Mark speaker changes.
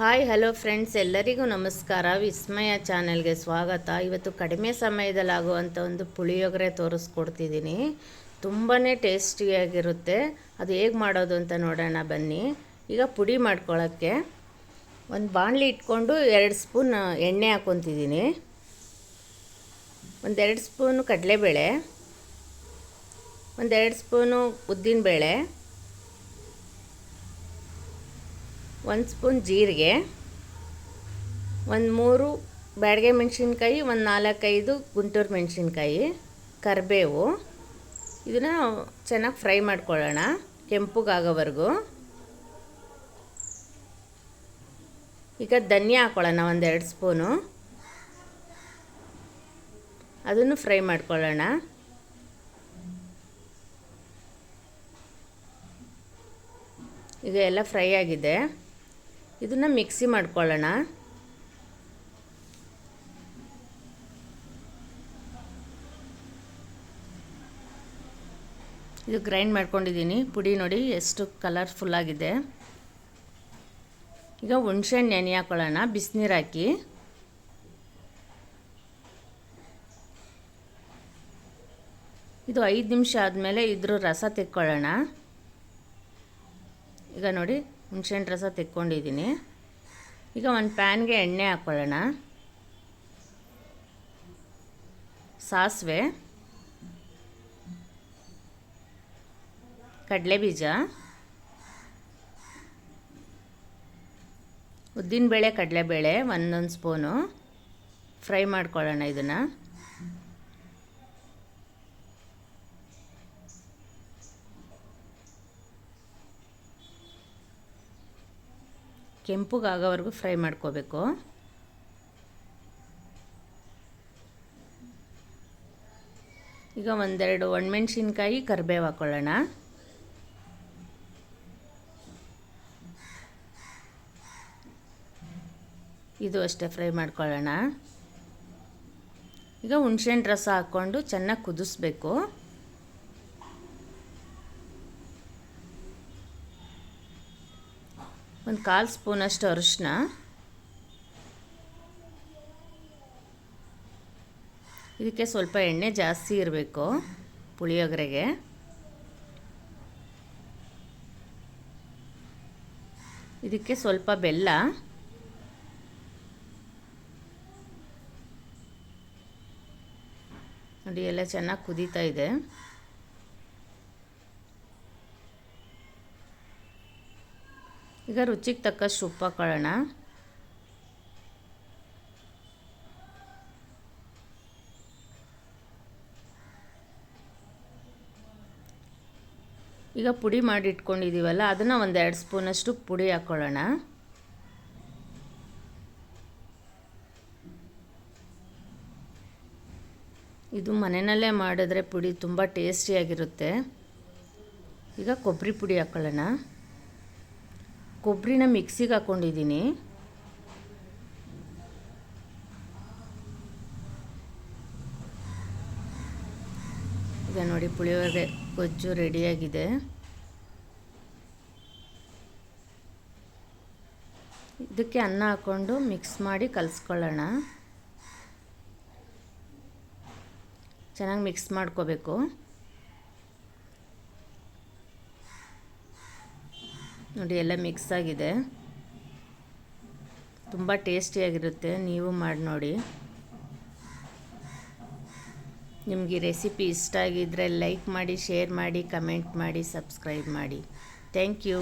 Speaker 1: Hi, hello friends, ಎಲ್ಲರಿಗೂ ನಮಸ್ಕಾರ. ವಿಸ್ಮಯ ಚಾನೆಲ್ಗೆ ಸ್ವಾಗತ. ಇವತ್ತು ಕಡಿಮೆ ಸಮಯದಲ್ಲಾಗುವಂಥ ಒಂದು ಪುಳಿಯೋಗರೆ ತೋರಿಸ್ಕೊಡ್ತಿದ್ದೀನಿ. ತುಂಬಾ ಟೇಸ್ಟಿಯಾಗಿರುತ್ತೆ. ಅದು ಹೇಗೆ ಮಾಡೋದು ಅಂತ ನೋಡೋಣ, ಬನ್ನಿ. ಈಗ ಪುಡಿ ಮಾಡ್ಕೊಳ್ಳೋಕ್ಕೆ ಒಂದು ಬಾಣಲಿ ಇಟ್ಕೊಂಡು ಎರಡು ಸ್ಪೂನ್ ಎಣ್ಣೆ ಹಾಕ್ಕೊತಿದ್ದೀನಿ ಒಂದೆರಡು ಸ್ಪೂನು ಕಡಲೆಬೇಳೆ. ಒಂದೆರಡು ಸ್ಪೂನು ಉದ್ದಿನಬೇಳೆ. ಒಂದು ಸ್ಪೂನ್ ಜೀರಿಗೆ, ಒಂದು ಮೂರು ಬ್ಯಾಡಗೆ ಮೆಣಸಿನ್ಕಾಯಿ, ಒಂದು ನಾಲ್ಕೈದು ಗುಂಟೂರು ಮೆಣಸಿನ್ಕಾಯಿ, ಕರಿಬೇವು. ಇದನ್ನು ಚೆನ್ನಾಗಿ ಫ್ರೈ ಮಾಡ್ಕೊಳ್ಳೋಣ ಕೆಂಪುಗಾಗೋವರೆಗೂ. ಈಗ ಧನಿಯಾ ಹಾಕ್ಕೊಳ್ಳೋಣ ಒಂದೆರಡು ಸ್ಪೂನು. ಅದನ್ನು ಫ್ರೈ ಮಾಡ್ಕೊಳ್ಳೋಣ. ಈಗ ಎಲ್ಲ ಫ್ರೈ ಆಗಿದೆ. ಇದನ್ನು ಮಿಕ್ಸಿ ಮಾಡ್ಕೊಳ್ಳೋಣ. ಇದು ಗ್ರೈಂಡ್ ಮಾಡ್ಕೊಂಡಿದ್ದೀನಿ. ಪುಡಿ ನೋಡಿ ಎಷ್ಟು ಕಲರ್ಫುಲ್ ಆಗಿದೆ. ಈಗ ಹುಣ್ಸೆಹಣ್ಣು ನೆನೆ ಹಾಕೊಳ್ಳೋಣ. ಬಿಸಿನೀರು ಹಾಕಿ. ಇದು ಐದು ನಿಮಿಷ ಆದಮೇಲೆ ಇದ್ರ ರಸ ತೆಕ್ಕೊಳ್ಳೋಣ. ಈಗ ನೋಡಿ ಹುಣ್ಸೆಹಣ್ಣು ರಸ ತೆಕ್ಕೊಂಡಿದ್ದೀನಿ. ಈಗ ಒಂದು ಪ್ಯಾನ್ಗೆ ಎಣ್ಣೆ ಹಾಕ್ಕೊಳ್ಳೋಣ ಸಾಸಿವೆ. ಕಡಲೆಬೀಜ. ಉದ್ದಿನಬೇಳೆ, ಕಡಲೆಬೇಳೆ, ಒಂದೊಂದು ಸ್ಪೂನು ಫ್ರೈ ಮಾಡ್ಕೊಳ್ಳೋಣ ಇದನ್ನು. ಕೆಂಪುಗಾಗೋವರೆಗೂ ಫ್ರೈ ಮಾಡ್ಕೋಬೇಕು. ಈಗ ಒಂದೆರಡು ಒಣಮೆಣ್ಸಿನ್ಕಾಯಿ ಕರಿಬೇವು ಹಾಕ್ಕೊಳ್ಳೋಣ ಇದು ಅಷ್ಟೇ ಫ್ರೈ ಮಾಡ್ಕೊಳ್ಳೋಣ. ಈಗ ಹುಣ್ಸೆಹಣ್ಣು ರಸ ಹಾಕ್ಕೊಂಡು ಚೆನ್ನಾಗಿ ಕುದಿಸ್ಬೇಕು. ಒಂದು ಕಾಲು ಸ್ಪೂನಷ್ಟು ಅರಿಶಿನ ಇದಕ್ಕೆ ಸ್ವಲ್ಪ ಎಣ್ಣೆ ಜಾಸ್ತಿ ಇರಬೇಕು ಪುಳಿಯೋಗರೆಗೆ. ಇದಕ್ಕೆ ಸ್ವಲ್ಪ ಬೆಲ್ಲ. ನೋಡಿ, ಎಲ್ಲ ಚೆನ್ನಾಗಿ ಕುದೀತಾ ಇದೆ. ಈಗ ರುಚಿಗೆ ತಕ್ಕಷ್ಟು ಉಪ್ಪು ಹಾಕೊಳ್ಳೋಣ. ಈಗ ಪುಡಿ ಮಾಡಿ ಇಟ್ಕೊಂಡಿದ್ದೀವಲ್ಲ ಅದನ್ನು ಒಂದೆರಡು ಸ್ಪೂನಷ್ಟು ಪುಡಿ ಹಾಕ್ಕೊಳ್ಳೋಣ ಇದು ಮನೆಯಲ್ಲೇ ಮಾಡಿದ್ರೆ ಪುಡಿ ತುಂಬ ಟೇಸ್ಟಿಯಾಗಿರುತ್ತೆ. ಈಗ ಕೊಬ್ಬರಿ ಪುಡಿ ಹಾಕ್ಕೊಳ್ಳೋಣ ಕೊಬ್ಬರಿನ ಮಿಕ್ಸಿಗೆ ಹಾಕ್ಕೊಂಡಿದ್ದೀನಿ ಈಗ ನೋಡಿ ಪುಳಿಯೋಗರೆ ಗೊಜ್ಜು ರೆಡಿಯಾಗಿದೆ. ಇದಕ್ಕೆ ಅನ್ನ ಹಾಕ್ಕೊಂಡು ಮಿಕ್ಸ್ ಮಾಡಿ ಕಲಿಸ್ಕೊಳ್ಳೋಣ. ಚೆನ್ನಾಗಿ ಮಿಕ್ಸ್ ಮಾಡ್ಕೋಬೇಕು. ನೋಡಿ, ಎಲ್ಲ ಮಿಕ್ಸ್ ಆಗಿದೆ. ತುಂಬ ಟೇಸ್ಟಿಯಾಗಿರುತ್ತೆ ನೀವು ಮಾಡಿ ನೋಡಿ. ನಿಮಗೆ ರೆಸಿಪಿ ಇಷ್ಟ ಆಗಿದ್ದರೆ ಲೈಕ್ ಮಾಡಿ ಶೇರ್ ಮಾಡಿ ಕಮೆಂಟ್ ಮಾಡಿ ಸಬ್ಸ್ಕ್ರೈಬ್ ಮಾಡಿ. Thank you